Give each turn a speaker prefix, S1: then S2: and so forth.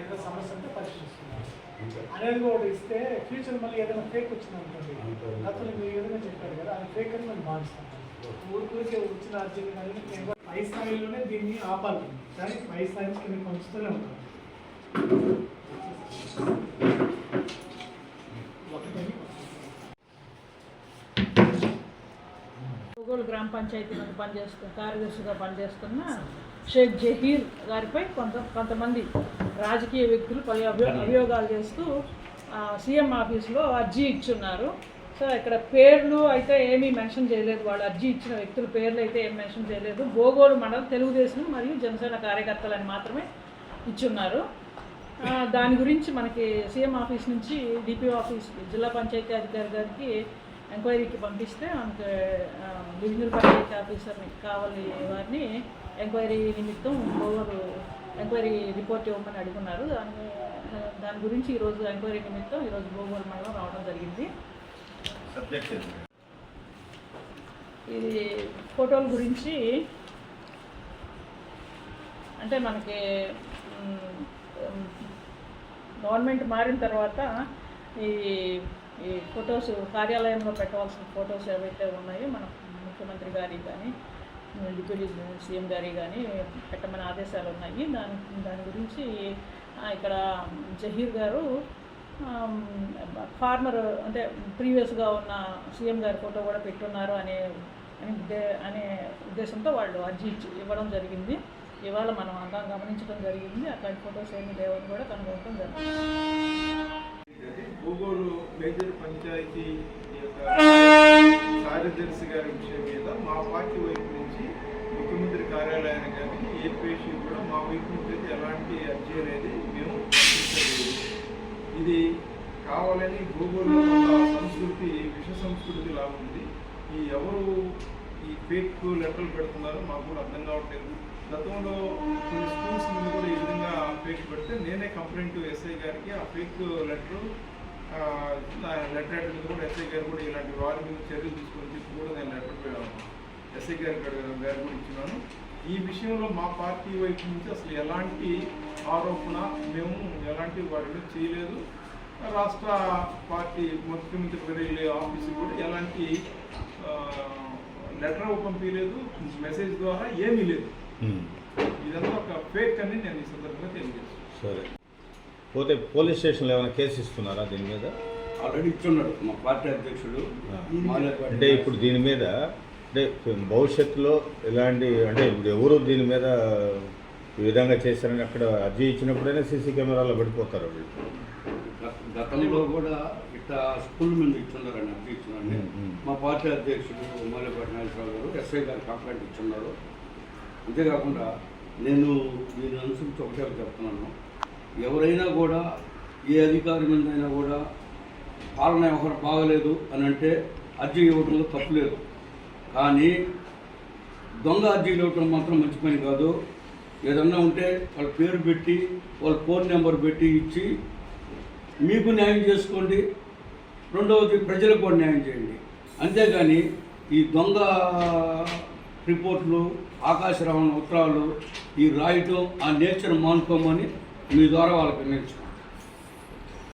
S1: ఏదో సమస్య ఉంటే పరిశీలిస్తున్నారు అనేది కూడా ఇస్తే ఫ్యూచర్ మళ్ళీ ఏదైనా ఫేక్ వచ్చింది అనుకోండి అతను మీరు ఏదైనా చెప్పారు కదా అది ఫేక్ అని మేము భావిస్తాం ఊరికే వచ్చిన అర్జెంట్ కానీ నేను పై స్థాయిలోనే దీన్ని ఆపాలి కానీ పై స్థాయి నుంచి కింద పంచుతూనే ఉంటాం ఒకటి
S2: ఒంగోలు గ్రామ పంచాయతీ నుండి పనిచేస్తున్న కార్యదర్శిగా పనిచేస్తున్న షేక్ జహీర్ గారిపై కొంత కొంతమంది రాజకీయ వ్యక్తులు పలు అభి- అభియోగాలు చేస్తూ సీఎం ఆఫీస్లో అర్జీ ఇచ్చున్నారు. సో ఇక్కడ పేర్లు అయితే ఏమీ మెన్షన్ చేయలేదు. వాళ్ళు అర్జీ ఇచ్చిన వ్యక్తుల పేర్లు అయితే ఏం మెన్షన్ చేయలేదు. బోగోలు మండలం తెలుగుదేశం మరియు జనసేన కార్యకర్తలని మాత్రమే ఇచ్చున్నారు. దాని గురించి మనకి సీఎం ఆఫీస్ నుంచి డిపిఓ ఆఫీస్ జిల్లా పంచాయతీ అధికారి గారికి ఎంక్వైరీకి పంపిస్తే మనకి డివిజనల్ పంచాయతీ ఆఫీసర్ని కావాలి వారిని ఎంక్వైరీ నిమిత్తం ఓవర్ ఎంక్వైరీ రిపోర్ట్ ఇవ్వమని అడుగున్నారు దాని దాని గురించి ఈరోజు ఎంక్వైరీ నిమిత్తం ఈరోజు భోగోలు మండలం రావడం జరిగింది? ఇది ఫోటోల గురించి అంటే మనకి గవర్నమెంట్ మారిన తర్వాత ఈ ఈ ఫొటోస్ కార్యాలయంలో పెట్టవలసిన ఫొటోస్ ఏవైతే ఉన్నాయో మన ముఖ్యమంత్రి గారి కానీ డిప్యూటీ సీఎం గారి కానీ పెట్టమని ఆదేశాలు ఉన్నాయి. దాని దాని గురించి ఇక్కడ జహీర్ గారు ఫార్మర్ అంటే ప్రీవియస్గా ఉన్న సీఎం గారి ఫోటో కూడా పెట్టున్నారు అనే అనే అనే ఉద్దేశంతో వాళ్ళు అర్జీ ఇవ్వడం జరిగింది. ఇవాళ మనం అంతా గమనించడం జరిగింది. అట్లాంటి ఫొటోస్ ఏమీ లేవని కూడా కనుగొనడం జరిగింది.
S3: అది మేజర్ పంచాయతీ యొక్క కార్యదర్శి గారి విషయం మీద మా పార్టీ వైపు నుంచి ముఖ్యమంత్రి కార్యాలయానికి కానీ ఏపీసీ కూడా మా వైపు నుంచి అయితే ఎలాంటి అర్జీ అనేది మేము ఇది కావాలని భూగోళ సంస్కృతి విష సంస్కృతి లా ఉంది. ఈ ఎవరు ఈ ఫేక్ లెటర్లు పెడుతున్నారో మాకు కూడా అర్థం కావట్లేదు. గతంలో కొన్ని స్కూల్స్ మీద కూడా ఈ విధంగా పెడితే నేనే కంప్లైంట్ ఎస్ఐ గారికి ఆ ఫేక్ లెటర్ లెటర్ మీద కూడా ఎస్ఐ గారు కూడా ఇలాంటి వారి మీద చర్యలు తీసుకొని చెప్పి కూడా నేను లెటర్ ఎస్ఐ అడగ- గారు కూడా ఇచ్చినాను. ఈ విషయంలో మా పార్టీ వైపు నుంచి అసలు ఎలాంటి ఆరోపణ మేము ఎలాంటి మీద చేయలేదు. రాష్ట్ర పార్టీ ముఖ్యమంత్రి వర్యుల ఆఫీస్కి కూడా ఎలాంటి లెటర్ పంపించలేదు మెసేజ్ ద్వారా ఏమీ లేదు.
S4: ఉమ్.
S3: ఇదంతా ఒక ఫేక్ అని నేను ఈ సందర్భంగా తెలియజేస్తాను
S4: సరే. పోతే పోలీస్ స్టేషన్లో ఏమైనా కేసు ఇస్తున్నారా దీని మీద?
S5: ఆల్రెడీ ఇచ్చున్నాడు మా పార్టీ అధ్యక్షుడు.
S4: అంటే ఇప్పుడు దీని మీద అంటే భవిష్యత్తులో ఎలాంటి అంటే ఇప్పుడు ఎవరు దీని మీద ఈ విధంగా చేశారని అక్కడ అర్జీ ఇచ్చినప్పుడైనా సీసీ కెమెరాలో పడిపోతారు వీళ్ళు.
S5: గతంలో కూడా ఇట్లా స్కూల్ మీద ఇచ్చున్నారని అర్జీ ఇచ్చున్నారని
S4: ఉమ్.
S5: మా పార్టీ అధ్యక్షుడు మాలేపాటి నాగేశ్వరరావు గారు ఎస్ఐ గారు కంప్లైంట్ ఇచ్చున్నారు అంతేకాకుండా నేను దీని అనుసరించి ఒకటే చెప్తున్నాను. ఎవరైనా కూడా ఏ అధికారి మీద అయినా కూడా పాలన వ్యవహారం బాగలేదు అని అంటే అర్జీ ఇవ్వడంలో తప్పు లేదు. కానీ దొంగ అర్జీలు ఇవ్వటం మాత్రం మంచి పని కాదు. ఏదన్నా ఉంటే వాళ్ళ పేరు పెట్టి వాళ్ళ ఫోన్ నెంబర్ పెట్టి ఇచ్చి మీకు న్యాయం చేసుకోండి. రెండవది ప్రజలకు కూడా న్యాయం చేయండి. అంతేగాని ఈ దొంగ రిపోర్ట్లు ఆకాశ రవాణా ఉత్తరాలు ఈ రాయటం ఆ నేచర్ మానుకోమని మీ ద్వారా వాళ్ళకి నేర్చుకో